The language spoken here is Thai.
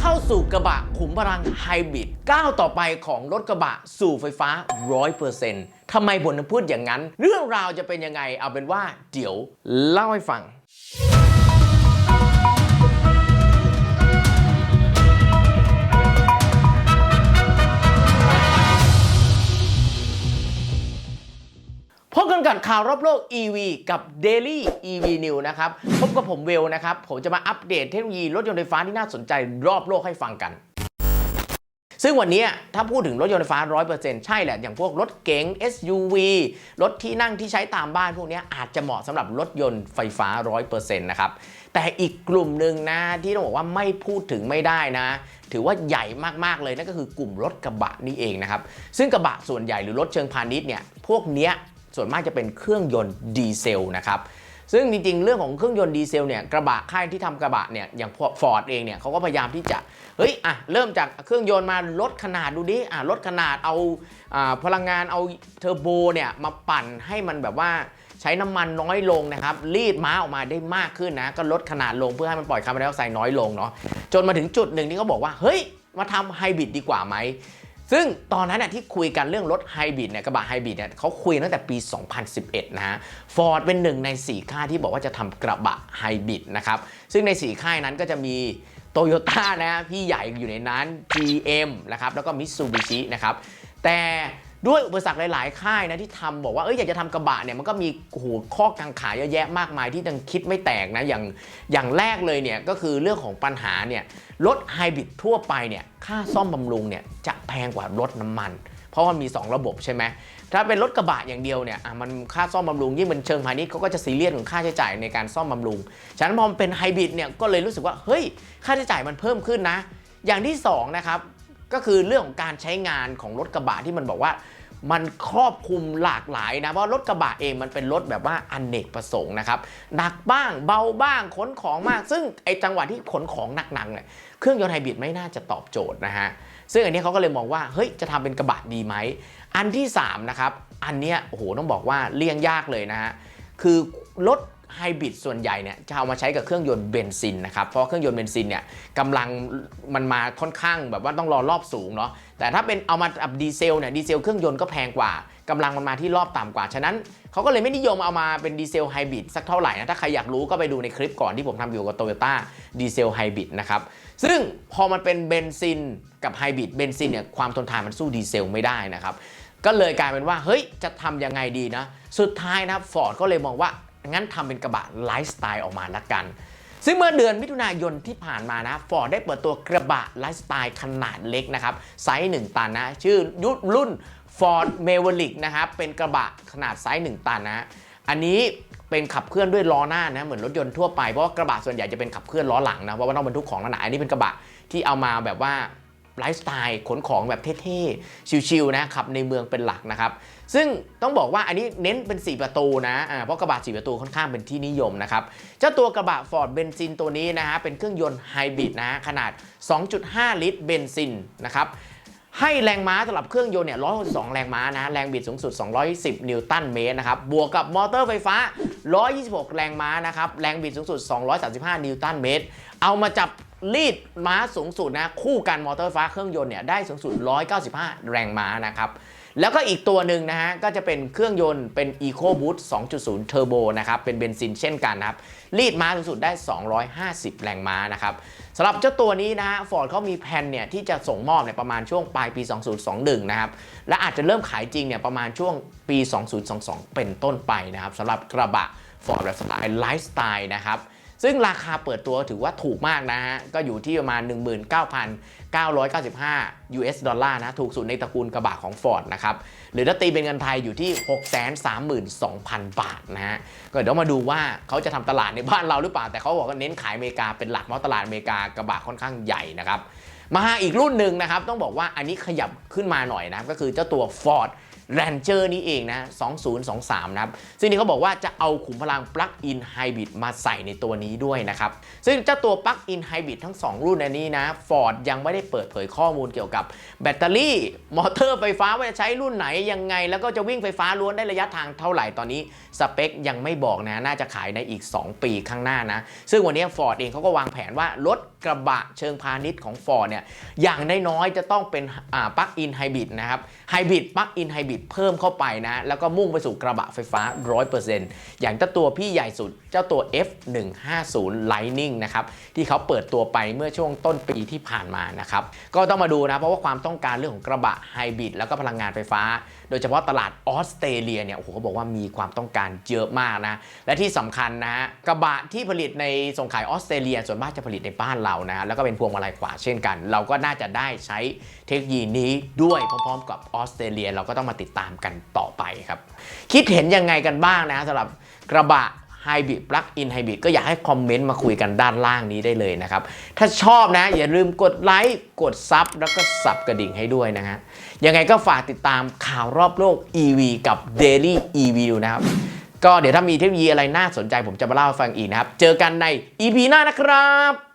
เข้าสู่กระบะขุมพลังไฮบริดก้าวต่อไปของรถกระบะสู่ไฟฟ้า 100%ทำไมบนพูดอย่างนั้น เรื่องราวจะเป็นยังไงเอาเป็นว่าเดี๋ยวเล่าให้ฟัง พบกันกับข่าวรอบโลก EV กับ Daily EV News นะครับ พบกับผมเวลนะครับ ผมจะมาอัปเดตเทคโนโลยีรถยนต์ไฟฟ้าที่น่าสนใจรอบโลกให้ฟังกัน ซึ่งวันนี้ถ้าพูดถึงรถยนต์ไฟฟ้า 100%ใช่แหละ อย่างพวกรถเก๋ง SUV รถที่นั่งที่ใช้ตามบ้านพวกนี้อาจจะเหมาะสำหรับรถยนต์ไฟฟ้า 100%นะครับ แต่อีกกลุ่มหนึ่งนะที่ต้องบอกว่าไม่พูดถึงไม่ได้นะถือว่าใหญ่มาก ๆ เลยนั่นก็คือกลุ่มรถกระบะนี่เองนะครับ ซึ่งกระบะส่วนใหญ่หรือรถเชิงพาณิชย์เนี่ยพวกเนี้ย ส่วนมากจะเป็นเครื่องยนต์ดีเซลนะครับซึ่งจริงๆ เรื่องของเครื่องยนต์ดีเซลเนี่ยกระบะค่ายที่ทำกระบะเนี่ยอย่างฟอร์ดเองเนี่ยเขาก็พยายามที่จะเฮ้ยอะเริ่มจากเครื่องยนต์มาลดขนาดดูดิอะลดขนาดเอาอาพลังงานเอาเทอร์โบเนี่ยมาปั่นให้มันแบบว่าใช้น้ำมันน้อยลงนะครับรีดม้าออกมาได้มากขึ้นนะก็ลดขนาดลงเพื่อให้มันปล่อยคาร์บอนไดออกไซด์น้อยลงเนาะจนมาถึงจุดหนึ่งที่เขาบอกว่าเฮ้ยมาทำไฮบริดดีกว่าไหม ซึ่งตอนนั้นน่ยที่คุยกันเรื่องรถไฮบริดเนี่ยกระบะไฮบริดเนี่ยเขาคุยตั้งแต่ปี 2011 นะฮะฟอร์ดเป็นหนึ่งใน 4 ค่ายที่บอกว่าจะทำกระบะไฮบริดนะครับ ซึ่งใน 4 ค่ายนั้นก็จะมีโตโยต้านะพี่ใหญ่อยู่ในนั้น GM นะครับแล้วก็มิ t ซูบิชินะครับแต่ ด้วยอุปสรรคหลาย ๆ ค่ายนะที่ทำบอกว่าเอ้ยอยากจะทำกระบะเนี่ยมันก็มีโอ้โหข้อกังขาเยอะแยะมากมายที่ยังคิดไม่แตกนะอย่างอย่างแรกเลยเนี่ยก็คือเรื่องของปัญหาเนี่ยรถไฮบริดทั่วไปเนี่ยค่าซ่อมบำรุงเนี่ยจะแพงกว่ารถน้ำมัน เพราะว่ามี 2 ระบบใช่ไหมถ้าเป็นรถกระบะอย่างเดียวเนี่ยอะมันค่าซ่อมบำรุงยิ่งเป็นเชิงพาณิชย์เขาก็จะซีเรียสของค่าใช้จ่ายในการซ่อมบำรุง ฉะนั้นพอมันเป็นไฮบริดเนี่ยก็เลยรู้สึกว่าเฮ้ยค่าใช้จ่ายมันเพิ่มขึ้นนะ อย่างที่สองนะครับ ก็คือเรื่องของการใช้งานของรถกระบะที่มันบอกว่า มันครอบคลุมหลากหลายนะเพราะรถกระบะเองมันเป็นรถแบบว่าอนเนกประสงค์นะครับหนักบ้างเบาบ้างขนของมาก ซึ่งไอจังหวะที่ขนของหนักๆเนี่ยเครื่องยนต์ไฮบริดไม่น่าจะตอบโจทย์นะฮะซึ่งอันนี้เขาก็เลยมองว่าเฮ้ยจะทำเป็นกระบะดีไหมอันที่3นะครับอันเนี้ยโอ้โหต้องบอกว่าเลี่ยงยากเลยนะฮะคือรถ ไฮบริดส่วนใหญ่เนี่ยจะเอามาใช้กับเครื่องยนต์เบนซินนะครับ เพราะเครื่องยนต์เบนซินเนี่ยกำลังมันมาค่อนข้างแบบว่าต้องรอรอบสูงเนาะแต่ถ้าเป็นเอามาอับดีเซลเนี่ยดีเซลเครื่องยนต์ก็แพงกว่ากำลังมันมาที่รอบต่ำกว่า ฉะนั้นเขาก็เลยไม่นิยมเอามาเป็นดีเซลไฮบริดสักเท่าไหร่นะ ถ้าใครอยากรู้ก็ไปดูในคลิปก่อนที่ผมทำอยู่กับโตโยต้าดีเซลไฮบริดนะครับ ซึ่งพอมันเป็นเบนซินกับไฮบริดเบนซินเนี่ยความทนทานมันสู้ดีเซลไม่ได้นะครับ ก็เลยกลายเป็นว่าเฮ้ยจะทำยังไงดีนะ สุดท้ายนะฟอร์ดก็เลยมองว่า งั้นทำเป็นกระบะไลฟ์สไตล์ออกมาละกัน ซึ่งเมื่อเดือนมิถุนายนที่ผ่านมานะฟอร์ดได้เปิดตัวกระบะไลฟ์สไตล์ขนาดเล็กนะครับ ไซส์ 1 ตันนะ ชื่อยุดรุ่น Ford m a v e r i c k นะครับ เป็นกระบะขนาดไซส์ 1 ตันนะ อันนี้เป็นขับเคลื่อนด้วยล้อหน้านะ เหมือนรถยนต์ทั่วไป เพราะว่ากระบะส่วนใหญ่จะเป็นขับเคลื่อนล้อหลังนะ เพราะว่าต้องบรรทุกของหนาๆอันนี้เป็นกระบะที่เอามาแบบว่า ไลฟ์สไตล์ขนของแบบเท่ๆ ชิวๆนะขับในเมืองเป็นหลักนะครับ ซึ่งต้องบอกว่าอันนี้เน้นเป็น 4 ประตูนะอ่าเพราะกระบะ 4 ประตูค่อนข้างเป็นที่นิยมนะครับ เจ้าตัวกระบะ Ford เบนซินตัวนี้นะฮะเป็นเครื่องยนต์ไฮบริดนะฮะขนาด 2.5 ลิตรเบนซินนะครับให้แรงม้าสำหรับเครื่องยนต์เนี่ย 162 แรงม้านะ แรงบิดสูงสุด 210 นิวตันเมตรนะครับ บวกกับมอเตอร์ไฟฟ้า 126 แรงม้านะครับ แรงบิดสูงสุด 235 นิวตันเมตร เอามาจับ รีดม้าสูงสุดนะ คู่กันมอเตอร์ไฟฟ้าเครื่องยนต์เนี่ยได้สูงสุด 195 แรงม้านะครับ แล้วก็อีกตัวหนึ่งนะฮะ ก็จะเป็นเครื่องยนต์เป็น EcoBoost 2.0 Turbo นะครับ เป็นเบนซินเช่นกันนะครับรีดม้าสูงสุดได้ 250 แรงม้านะครับสำหรับเจ้าตัวนี้นะฮะฟอร์ดเขามีแผนเนี่ยที่จะส่งมอบเนี่ยประมาณช่วงปลายปี 2021 นะครับ และอาจจะเริ่มขายจริงเนี่ยประมาณช่วงปี 2022 เป็นต้นไปนะครับสำหรับกระบะฟอร์ดแบบสไตล์ไลฟ์สไตล์นะครับ ซึ่งราคาเปิดตัวถือว่าถูกมากนะฮะ ก็อยู่ที่ประมาณ 19,995 US ดอลลาร์นะ ถูกสุดในตระกูลกระบะของ Ford นะครับ หรือถ้าตีเป็นเงินไทยอยู่ที่ 632,000 บาทนะฮะ ก็เดี๋ยวมาดูว่าเขาจะทำตลาดในบ้านเราหรือเปล่า แต่เขาบอกว่าเน้นขายอเมริกาเป็นหลักเพราะตลาดอเมริกากระบะค่อนข้างใหญ่นะครับ มาอีกรุ่นหนึ่งนะครับ ต้องบอกว่าอันนี้ขยับขึ้นมาหน่อยนะ ก็คือเจ้าตัว Ford Ranger นี้เองนะ 2023 นะครับ ซึ่งนี่เขาบอกว่าจะเอาขุมพลัง Plug-in Hybrid มาใส่ในตัวนี้ด้วยนะครับ ซึ่งเจ้าตัว Plug-in Hybrid ทั้ง 2 รุ่นอันนี้นะ Ford ยังไม่ได้เปิดเผยข้อมูลเกี่ยวกับแบตเตอรี่ มอเตอร์ไฟฟ้าว่าจะใช้รุ่นไหนยังไง แล้วก็จะวิ่งไฟฟ้าล้วนได้ระยะทางเท่าไหร่ตอนนี้สเปคยังไม่บอกนะ น่าจะขายในอีก 2 ปีข้างหน้านะ ซึ่งวันนี้ Ford เองเขาก็วางแผนว่ารถ กระบะเชิงพาณิชย์ของ Ford เนี่ยอย่างน้อยๆจะต้องเป็นปลั๊กอินไฮบริดนะครับไฮบริดปลั๊กอินไฮบริดเพิ่มเข้าไปนะ แล้วก็มุ่งไปสู่กระบะไฟฟ้า 100%อย่างเจ้าตัวพี่ใหญ่สุดเจ้าตัว F150 Lightning นะครับที่เขาเปิดตัวไปเมื่อช่วงต้นปีที่ผ่านมานะครับก็ต้องมาดูนะเพราะว่าความต้องการเรื่องของกระบะไฮบริดแล้วก็พลังงานไฟฟ้า โดยเฉพาะตลาดออสเตรเลียเนี่ยโอ้โหเขาบอกว่ามีความต้องการเยอะมากนะและที่สำคัญนะฮะกระบะที่ผลิตในส่งขายออสเตรเลียส่วนมากจะผลิตในบ้านเราเรานะฮะแล้วก็เป็นพวงมาลัยขวาเช่นกัน เราก็น่าจะได้ใช้เทคโนโลยีนี้ด้วยพร้อมๆ กับออสเตรเลียเราก็ต้องมาติดตามกันต่อไปครับ คิดเห็นยังไงกันบ้างนะสำหรับกระบะไฮบริดปลั๊กอินไฮบริดก็อยากให้คอมเมนต์มาคุยกันด้านล่างนี้ได้เลยนะครับ ถ้าชอบนะ อย่าลืมกดไลค์กดซับแล้วก็สับกระดิ่งให้ด้วยนะฮะยังไงก็ฝากติดตามข่าวรอบโลก EV กับ Daily EV นะครับก็เดี๋ยวถ้ามีเทคโนโลยีอะไรน่าสนใจผมจะมาเล่าให้ฟังอีกนะครับ เจอกันใน EP หน้านะครับ